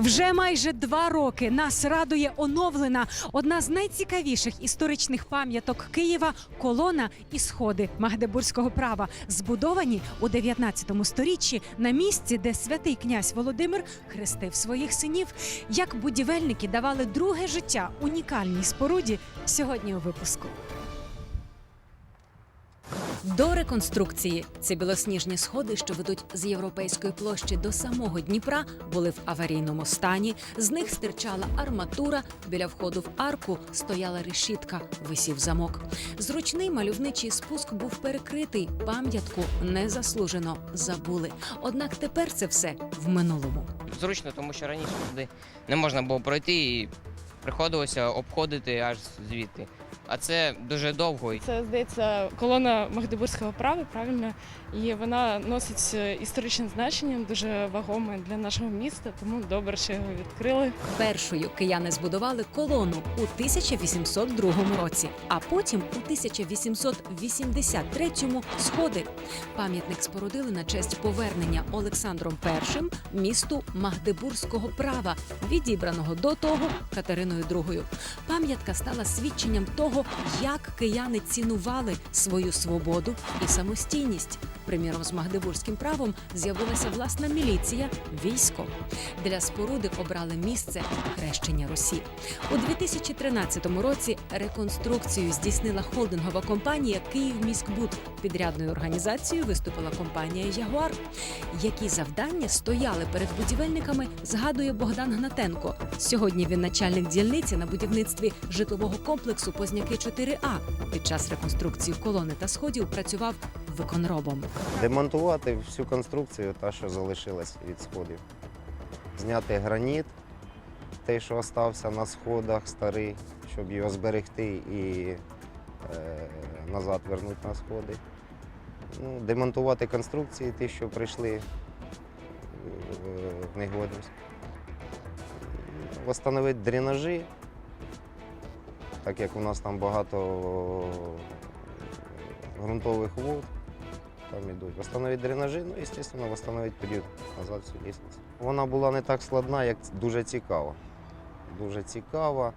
Вже майже два роки нас радує оновлена одна з найцікавіших історичних пам'яток Києва колона і сходи Магдебурзького права, збудовані у 19 сторіччі на місці, де святий князь Володимир хрестив своїх синів. Як будівельники давали друге життя унікальній споруді сьогодні у випуску. До реконструкції ці білосніжні сходи, що ведуть з європейської площі до самого Дніпра, були в аварійному стані. З них стирчала арматура. Біля входу в арку стояла решітка, висів замок. Зручний мальовничий спуск був перекритий. Пам'ятку незаслужено забули. Однак тепер це все в минулому. Зручно, тому що раніше туди не можна було пройти і приходилося обходити аж звідти. А це дуже довго. Це здається колона Магдебурзького права, правильно, і вона носить е, історичне значення, дуже вагоме для нашого міста, тому добре, що його відкрили. Першою кияни збудували колону у 1802 році, а потім у 1883 сходи. Пам'ятник спорудили на честь повернення Олександром І місту Магдебурзького права, відібраного до того Катериною II. Пам'ятка стала свідченням того, як кияни цінували свою свободу і самостійність. Приміром, з магдебурзьким правом з'явилася власна міліція, військо. Для споруди обрали місце хрещення Русі. У 2013 році реконструкцію здійснила холдингова компанія «Київміськбуд». Підрядною організацією виступила компанія Ягуар. Які завдання стояли перед будівельниками, згадує Богдан Гнатенко. Сьогодні він начальник дільниці на будівництві житлового комплексу Позняки 4А. Під час реконструкції колони та сходів працював виконробом. Демонтувати всю конструкцію, та, що залишилась від сходів. Зняти граніт, той, що остався на сходах старий, щоб його зберегти і е, назад вернути на сходи. Ну, демонтувати конструкції, ті, що прийшли е, в негодність. Восстановити дренажі, так як у нас там багато ґрунтових вод там йдуть. Восстановити дренажі, ну звісно, восстановити тоді назад всю лісницю. Вона була не так складна, як дуже цікава. Дуже цікава.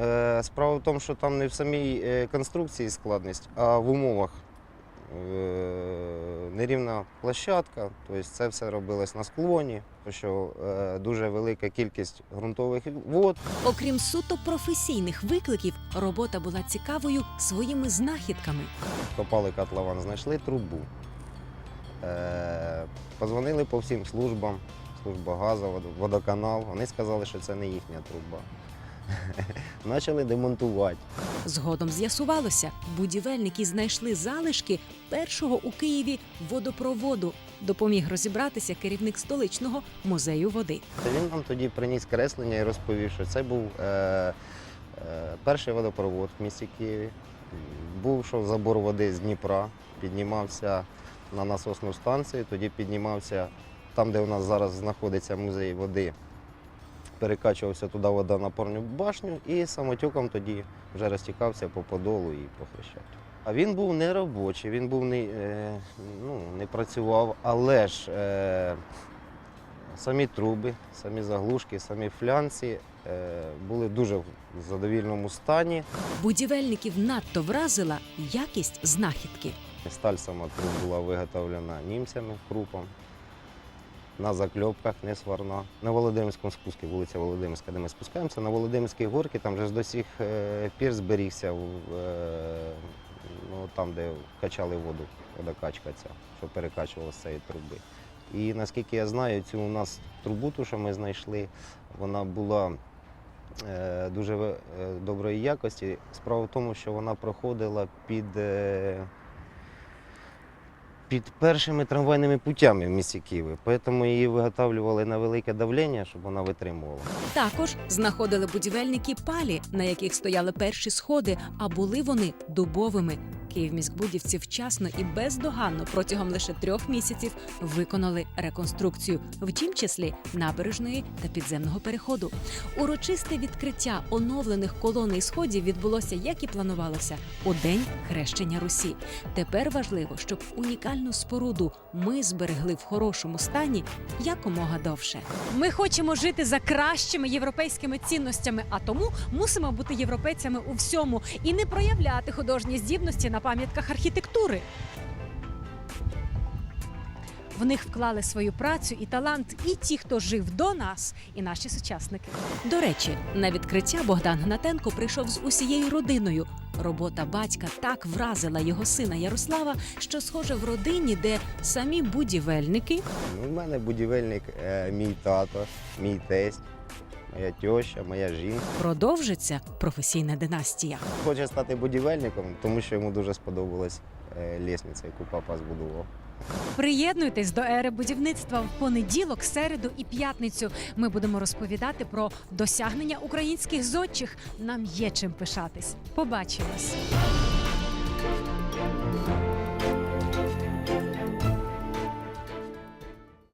Е, Справа в тому, що там не в самій е, конструкції складність, а в умовах. Е, Нерівна площадка, тобто це все робилось на склоні, тому що е, дуже велика кількість ґрунтових вод. Окрім суто професійних викликів, робота була цікавою своїми знахідками. Копали котлован, знайшли трубу. Е, позвонили по всім службам, служба газу, водоканал. Вони сказали, що це не їхня труба. Почали демонтувати. Згодом з'ясувалося, будівельники знайшли залишки першого у Києві водопроводу. Допоміг розібратися керівник столичного музею води. Він нам тоді приніс креслення і розповів, що це був е, е, перший водопровод в місті Києві. Був що забор води з Дніпра, піднімався на насосну станцію, тоді піднімався там, де у нас зараз знаходиться музей води. Перекачувався туди вода на порню башню і самотюком тоді вже розтікався по подолу і по хрещату. А він був не робочий, він був не, е, ну, не працював, але ж е, самі труби, самі заглушки, самі флянці е, були дуже в задовільному стані. Будівельників надто вразила якість знахідки. Сталь сама труб була виготовлена німцями крупом. На закльопках не сварна. На Володимирському спуску, вулиця Володимирська, де ми спускаємося, на Володимирській горці там вже ж до сих е, пір зберігся е, ну, там, де качали воду, водокачка ця, що перекачувала з цієї труби. І наскільки я знаю, цю у нас трубу, ту, що ми знайшли, вона була е, дуже доброї якості. Справа в тому, що вона проходила під. Під першими трамвайними путями в місті Києві, тому її виготовлювали на велике давлення, щоб вона витримувала. Також знаходили будівельники палі, на яких стояли перші сходи, а були вони дубовими. Київміськбудівці вчасно і бездоганно протягом лише трьох місяців виконали реконструкцію, в тім числі набережної та підземного переходу. Урочисте відкриття оновлених колон і сходів відбулося, як і планувалося, у день хрещення Русі. Тепер важливо, щоб унікальну споруду ми зберегли в хорошому стані якомога довше. Ми хочемо жити за кращими європейськими цінностями, а тому мусимо бути європейцями у всьому і не проявляти художні здібності на пам'ятках архітектури. В них вклали свою працю і талант і ті, хто жив до нас, і наші сучасники. До речі, на відкриття Богдан Гнатенко прийшов з усією родиною. Робота батька так вразила його сина Ярослава, що схоже в родині, де самі будівельники, У мене будівельник е, мій тато, мій тесть, моя тьоща, моя жінка. продовжиться професійна династія. Хоче стати будівельником, тому що йому дуже сподобалась е, лісниця, яку папа збудував. Приєднуйтесь до ери будівництва в понеділок, середу і п'ятницю. Ми будемо розповідати про досягнення українських зодчих. Нам є чим пишатись. Побачимось.